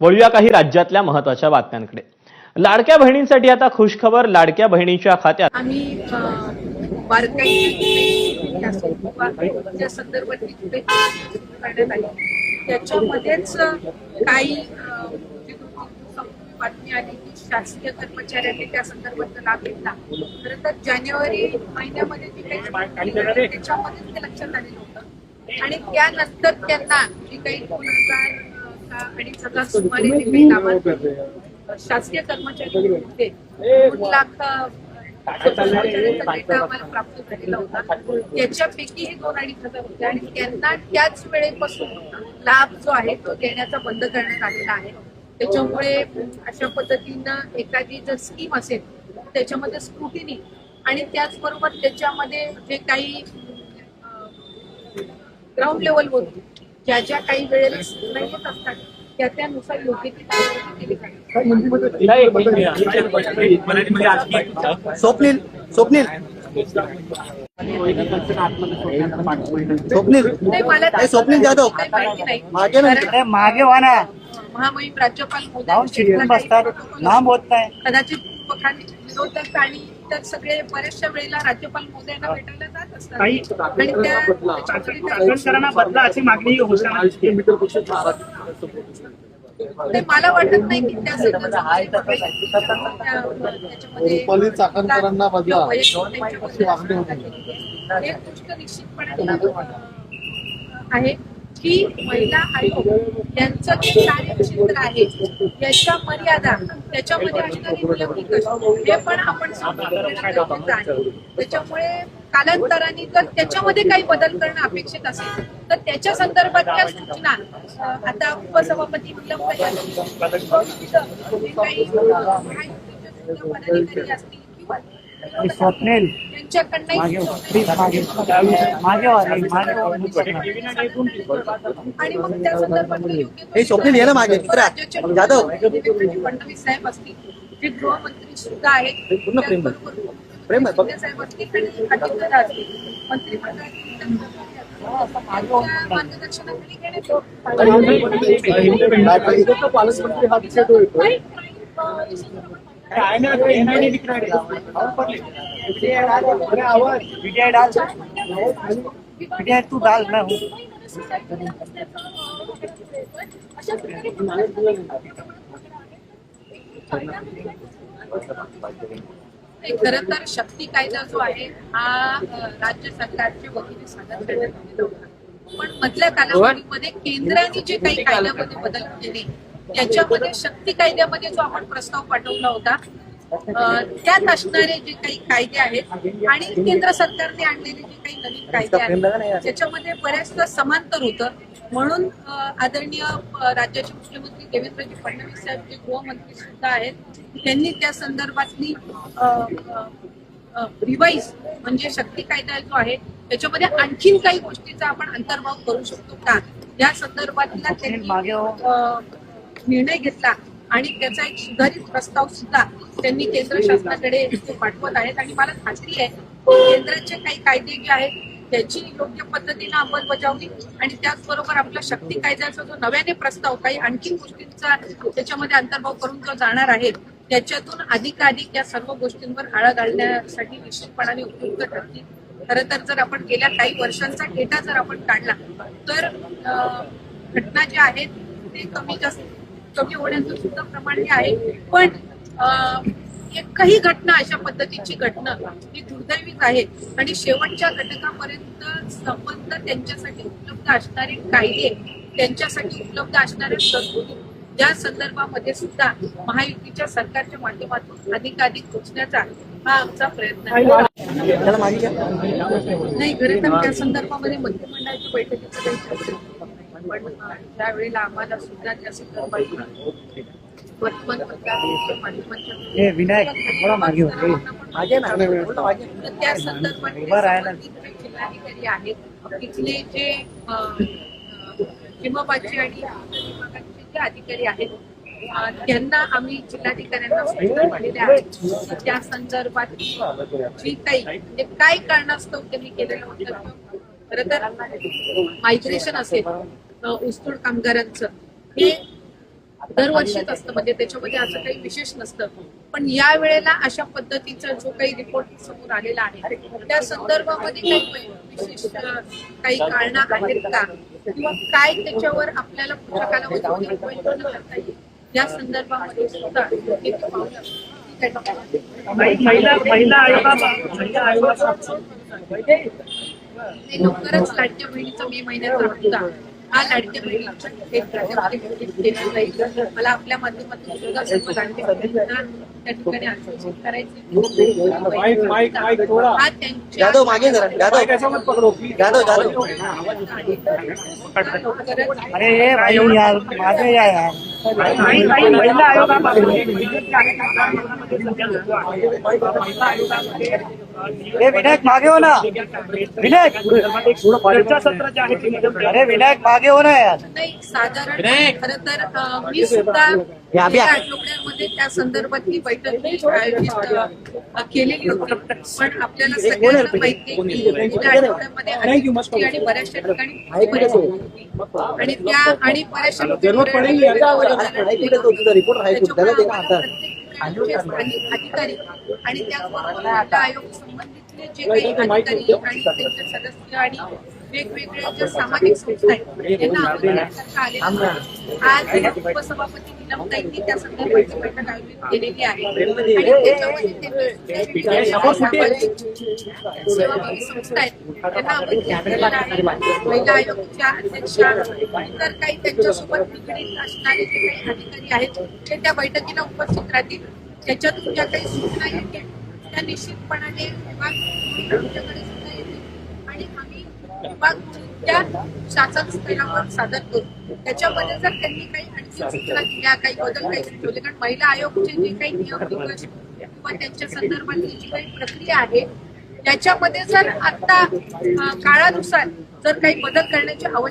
वळूया काही राज्यातल्या महत्त्वाच्या बातम्यांकडे. लाडक्या बहिणींसाठी आता खुशखबर लाडक्या बहिणीच्या खात्यात. आम्ही करण्यात आली. त्याच्यामध्येच काही बातमी आली की शासकीय कर्मचाऱ्यांनी त्या संदर्भात लाभ घेतला. खरं तर जानेवारी महिन्यामध्ये जी काही त्याच्यामध्ये ते लक्षात आलेलं होतं. आणि त्यानंतर त्यांना जी काही दोन हजार आणि अडीच हजार सुमारे शासकीय कर्मचारी होते. दोन लाख आम्हाला प्राप्त झालेला होता. त्याच्यापैकी हे दोन अडीच हजार होते. आणि त्यांना त्याच वेळेपासून लाभ जो आहे तो देण्याचा बंद करण्यात आलेला आहे. त्याच्यामुळे अशा पद्धतीनं एखादी जर स्कीम असेल त्याच्यामध्ये स्क्रुटिनी आणि त्याचबरोबर त्याच्यामध्ये जे काही ग्राउंड लेवल होती ज्या ज्या काही वेळेला सूचना येत असतात त्या त्यानुसार योग्य ती कार्यवाही केली जाते स्वप्नील स्वप्नील. स्वप्नील. नाही मला स्वप्नील जाधव. काही माहिती नाही. मागे नाही. कारण अरे मागे व्हा ना. महामहिम राज्यपाल जाऊन मोदी चिडून बसतात. लांब होत नाही. कदाचित आणि तर सगळे बऱ्याचशा वेळेला राज्यपाल मोदयांना भेटायला जात असतात. काही- आणि त्या बदला अशी मागणी होताना दिसते. ते मला वाटत नाही की त्या संदर्भामध्ये त्या- त्याच्यामध्ये रुपाली चाकणकरांना बदला, किंवा वैयक्तिक अशी मागणी होती. त्यांच्यामध्ये हे गोष्ट निश्चितपणे अं, आहे. की महिला आयोग यांचं जे कार्यक्षेत्र आहे याच्या मर्यादा त्याच्यामध्ये असणारी नियम निकष हे पण आपण आहे त्याच्यामुळे कालांतराने जर त्याच्यामध्ये काही बदल करणं अपेक्षित असेल तर त्याच्या संदर्भातल्या सूचना आता उपसभापती निलंब काही पदाधिकारी असतील किंवा आणि मागे त्या हे मागे, जाधव. फडणवीस साहेब असतील जे गृहमंत्री सुद्धा आहेत प्रेम साहेब असतील आणि असतील मार्गदर्शनाखाली विजय डाल विजय तू डाल मैं हूँ खरं तर शक्ती कायदा जो आहे हा राज्य सरकारच्या वतीने सादर करण्यात आलेला होता. पण मधल्या कालावधीमध्ये केंद्राने जे काही कायद्यामध्ये बदल केले त्याच्यामध्ये शक्ती कायद्यामध्ये जो आपण प्रस्ताव पाठवला होता त्यात असणारे जे काही कायदे आहेत आणि केंद्र सरकारने आणलेले जे काही नवीन कायदे आहेत त्याच्यामध्ये बऱ्याचदा समांतर होतं. म्हणून आदरणीय राज्याचे मुख्यमंत्री देवेंद्रजी फडणवीस साहेब जे गृहमंत्री सुद्धा आहेत त्यांनी त्या संदर्भातली रिवाईज म्हणजे शक्ती कायदा जो आहे त्याच्यामध्ये आणखीन काही गोष्टीचा आपण अंतर्भाव करू शकतो का? या संदर्भातला त्यांनी निर्णय घेतला आणि त्याचा एक सुधारित प्रस्ताव सुद्धा त्यांनी केंद्र शासनाकडे पाठवत आहेत. आणि मला खात्री आहे की केंद्राचे काही कायदे जे आहेत त्याची योग्य पद्धतीनं अंमलबजावणी आणि त्याचबरोबर आपला शक्ती कायद्याचा जो नव्याने प्रस्ताव काही आणखी गोष्टींचा त्याच्यामध्ये अंतर्भाव करून जो जाणार आहे त्याच्यातून अधिकाधिक या सर्व गोष्टींवर आळा घालण्यासाठी निश्चितपणाने उपयुक्त ठरतील. खर तर जर आपण गेल्या काही वर्षांचा डेटा जर आपण काढला तर घटना ज्या आहेत ते कमी जास्त कमी होण्याचं सुद्धा प्रमाण हे आहे. पण एकही घटना अशा पद्धतीची घटना ही दुर्दैवीच आहे. आणि शेवटच्या घटकापर्यंत संबंध त्यांच्यासाठी उपलब्ध असणारे कायदे त्यांच्यासाठी उपलब्ध असणाऱ्या तरतुदी या संदर्भामध्ये सुद्धा महायुतीच्या सरकारच्या माध्यमातून अधिकाधिक पोहोचण्याचा हा आमचा प्रयत्न आहे. नाही खरं तर त्या संदर्भामध्ये मंत्रिमंडळाच्या बैठकीचं. पण त्यावेळेला आम्हाला सुद्धा त्या संदर्भात वर्तमानपत्राच्या माध्यमांच्या हे विनायक थोडा मागे हो रे. मागे त्या संदर्भात जिल्हाधिकारी आहेत तिथले जे जिमाबादचे आणि जे अधिकारी आहेत त्यांना आम्ही जिल्हाधिकाऱ्यांना सूचना दिलेल्या आहेत. की त्या संदर्भात जी काही म्हणजे काय कारणास्तव त्यांनी केलेलं होतं खरं तर मायग्रेशन असेल ऊसतोड कामगारांचं. हे दरवर्षीच असतं म्हणजे त्याच्यामध्ये असं काही विशेष नसतं. पण या वेळेला अशा पद्धतीचा जो काही रिपोर्ट समोर आलेला आहे त्या संदर्भामध्ये काही विशेष काही कारणं आहेत का? किंवा काय त्याच्यावर आपल्याला पुढच्या कालावधीमध्ये उपाययोजना करता येईल? या संदर्भामध्ये सुद्धा पावलं ते लवकरच लाडक्या बहिणीचा मे महिन्याचा हप्ता. हा केला जाईल मला आपल्या माध्यमातून त्या ठिकाणी आश्वासित करायचे. महिला हे विनायक मागे हो ना. विनायक चर्चा सत्र जे आहे ते अरे विनायक मागे हो ना यार. नाही साधारण खर तर मी सुद्धा. आठवड्यामध्ये त्या संदर्भातली बैठक आयोजित केलेली होती. पण आपल्याला सगळ्यांना माहिती आठवड्यामध्ये आणि बऱ्याचशा ठिकाणी. आणि त्या आणि बऱ्याचशा अधिकारी आणि त्याचबरोबर आयोग संबंधितले जे काही अधिकारी आणि त्यांचे सदस्य आणि वेगवेगळ्या ज्या सामाजिक संस्था आहेत त्यांना आलेलं आहे. आज उपसभापती नीलमताईंनी त्या संदर्भाची बैठक आयोजित केलेली आहे. आणि त्याच्यामध्ये त्यांनी सामाजिक सेवाभावी संस्था आहेत त्यांना आमंत्रित केलेलं आहे. महिला आयोगाच्या अध्यक्षा इतर काही त्यांच्यासोबत निगडीत असणारे जे काही अधिकारी आहेत ते त्या बैठकीला उपस्थित राहतील. त्याच्यातून ज्या काही सूचना येतील त्या निश्चितपणाने आमच्याकडे आम्ही त्या शासन स्तरावर सादर करू त्याच्यामध्ये जर त्यांनी काही आणखी सूचना दिल्या काही बदल काही ठेवले म्हणजे कारण महिला आयोगचे जे काही नियम निकष किंवा त्यांच्या संदर्भातली जी काही प्रक्रिया आहे त्याच्यामध्ये जर आता काळानुसार जर काही बदल करण्याची आवश्यकता